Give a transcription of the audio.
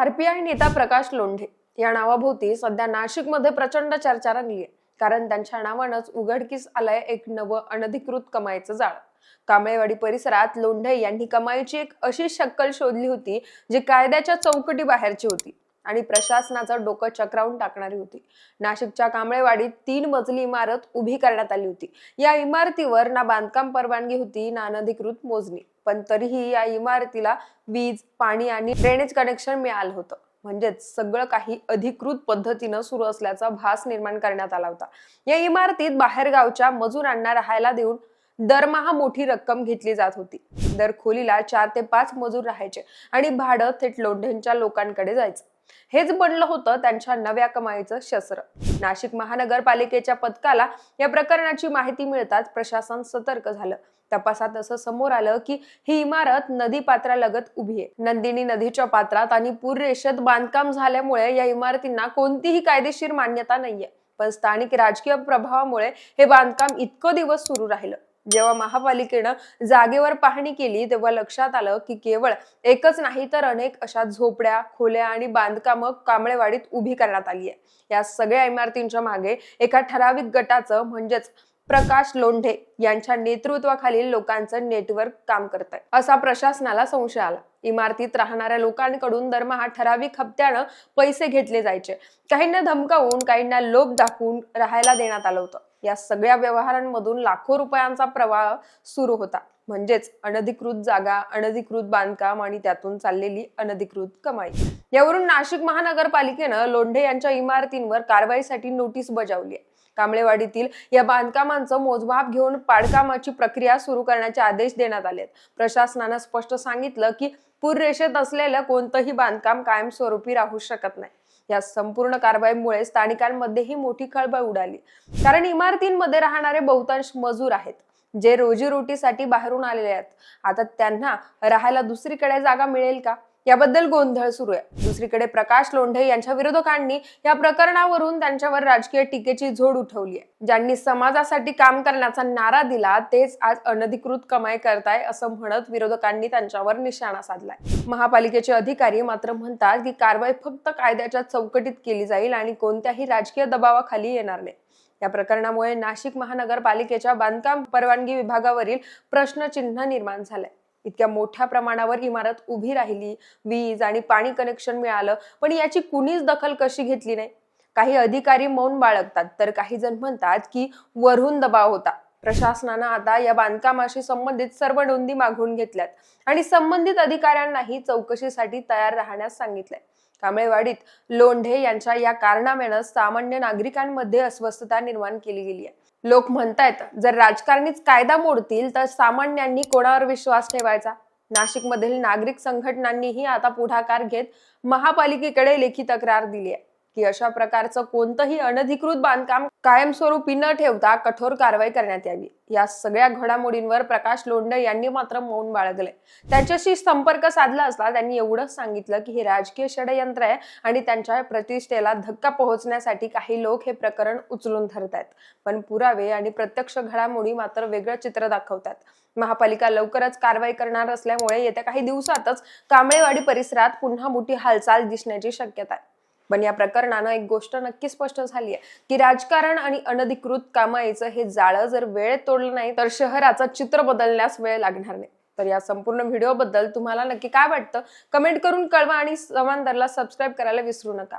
RPI नेता प्रकाश लोंढे या नावाभोवती सध्या नाशिकमध्ये प्रचंड चर्चा रंगली आहे कारण त्यांच्या नावानंच उघडकीस आलंय एक नवं अनधिकृत कमाईचं जाळ. कांबळेवाडी परिसरात लोंढे यांनी कमाईची एक अशी शक्कल शोधली होती जी कायद्याच्या चौकटी बाहेरची होती आणि प्रशासनाचं डोकं चक्रावून टाकणारी होती. नाशिकच्या कांबळेवाडीत तीन मजली इमारत उभी करण्यात आली होती. या इमारतीवर ना बांधकाम परवानगी होती ना अनधिकृत मोजणी. पण तरीही या इमारतीला वीज पाणी आणि ड्रेनेज कनेक्शन मिळालं होतं. म्हणजेच सगळं काही अधिकृत पद्धतीनं सुरू असल्याचा भास निर्माण करण्यात आला होता. या इमारतीत बाहेरगावच्या मजुरांना राहायला देऊन दरमहा मोठी रक्कम घेतली जात होती. दर खोलीला चार ते पाच मजूर राहायचे आणि भाडं थेट लोंढ्यांच्या लोकांकडे जायचं. हेच बनलं होतं त्यांच्या नव्या कमाईचं शस्त्र. नाशिक महानगरपालिकेच्या पथकाला या प्रकरणाची माहिती मिळताच प्रशासन सतर्क झालं. तपासात असं समोर आलं की ही इमारत नदी पात्रालगत उभी आहे. नंदिनी नदीच्या पात्रात आणि पूररेषेत बांधकाम झाल्यामुळे या इमारतींना कोणतीही कायदेशीर मान्यता नाहीये. पण स्थानिक राजकीय प्रभावामुळे हे बांधकाम इतकं दिवस सुरू राहिलं. जेव्हा महापालिकेनं जागेवर पाहणी केली तेव्हा लक्षात आलं की केवळ एकच नाही तर अनेक अशा झोपड्या खोल्या आणि बांधकामं कांबळेवाडीत उभी करण्यात आली आहे. या सगळ्या इमारतींच्या मागे एका ठराविक गटाचं म्हणजेच प्रकाश लोंढे यांच्या नेतृत्वाखालील लोकांचं नेटवर्क काम करत आहे असा प्रशासनाला संशय आला. इमारतीत राहणाऱ्या लोकांकडून दरमहा ठराविक हप्त्यानं पैसे घेतले जायचे. काहींना धमकावून काहींना लोभ दाखवून राहायला देण्यात आलं होतं. या सगळ्या व्यवहारांमधून लाखो रुपयांचा प्रवाह सुरू होता. म्हणजेच अनधिकृत जागा अनधिकृत बांधकाम आणि त्यातून चाललेली अनधिकृत कमाई. यावरून नाशिक महानगरपालिकेनं लोंढे यांच्या इमारतींवर कारवाईसाठी नोटीस बजावली आहे. कांबळेवाडीतील या बांधकामांचं मोजमाप घेऊन पाडकामाची प्रक्रिया सुरू करण्याचे आदेश देण्यात आले प्रशासनानं स्पष्ट सांगितलं की पूररेषेत असलेलं कोणतंही बांधकाम कायमस्वरूपी राहू शकत नाही. या संपूर्ण कारवाईमुळे स्थानिकांमध्येही मोठी खळबळ उडाली. कारण इमारतींमध्ये राहणारे बहुतांश मजूर आहेत जे रोजीरोटीसाठी बाहेरून आलेले आहेत. आता त्यांना राहायला दुसरीकडे जागा मिळेल का? याबद्दल गोंधळ सुरू आहे. दुसरीकडे प्रकाश लोंढे यांच्या विरोधकांनी या प्रकरणावरून त्यांच्यावर राजकीय टीकेची झोड उठवली आहे. ज्यांनी समाजासाठी काम करण्याचा नारा दिला तेच आज अनधिकृत कमाई करताय असं म्हणत विरोधकांनी त्यांच्यावर निशाणा साधलाय. महापालिकेचे अधिकारी मात्र म्हणतात की कारवाई फक्त कायद्याच्या चौकटीत केली जाईल आणि कोणत्याही राजकीय दबावाखाली येणार नाही. या प्रकरणामुळे नाशिक महानगरपालिकेच्या बांधकाम परवानगी विभागावरील प्रश्नचिन्ह निर्माण झालंय. इतक्या मोठ्या प्रमाणावर इमारत उभी राहिली वीज आणि पाणी कनेक्शन मिळालं पण याची कुणीच दखल कशी घेतली नाही? काही अधिकारी मौन बाळगतात तर काही जण म्हणतात की वरून दबाव होता. प्रशासनानं आता या बांधकामाशी संबंधित सर्व नोंदी मागवून घेतल्यात आणि संबंधित अधिकाऱ्यांनाही चौकशीसाठी तयार राहण्यास सांगितलंय. कांबळेवाडीत लोंढे यांच्या या कारणामेनं सामान्य नागरिकांमध्ये अस्वस्थता निर्माण केली गेली आहे. लोक म्हणतायत जर राजकारणीच कायदा मोडतील तर सामान्यांनी कोणावर विश्वास ठेवायचा? नाशिकमधील नागरिक संघटनांनीही आता पुढाकार घेत महापालिकेकडे लेखी तक्रार दिली आहे. की अशा प्रकारचं कोणतंही अनधिकृत बांधकाम कायमस्वरूपी न ठेवता कठोर कारवाई करण्यात यावी. या सगळ्या घडामोडींवर प्रकाश लोंढे यांनी मात्र मौन बाळगले. त्यांच्याशी संपर्क साधला असता त्यांनी एवढंच सांगितलं की हे राजकीय षडयंत्र आहे आणि त्यांच्या प्रतिष्ठेला धक्का पोहोचण्यासाठी काही लोक हे प्रकरण उचलून धरतायत पण पुरावे आणि प्रत्यक्ष घडामोडी मात्र वेगळं चित्र दाखवतात. महापालिका लवकरच कारवाई करणार असल्यामुळे येत्या काही दिवसातच कांबळेवाडी परिसरात पुन्हा मोठी हालचाल दिसण्याची शक्यता आहे. पण या प्रकरणानं एक गोष्ट नक्की स्पष्ट झाली आहे की राजकारण आणि अनधिकृत कामाईचं हे जाळं जर वेळेत तोडलं नाही तर शहराचं चित्र बदलण्यास वेळ लागणार नाही. तर या संपूर्ण व्हिडिओबद्दल तुम्हाला नक्की काय वाटतं? कमेंट करून कळवा आणि समांतरला सबस्क्राईब करायला विसरू नका.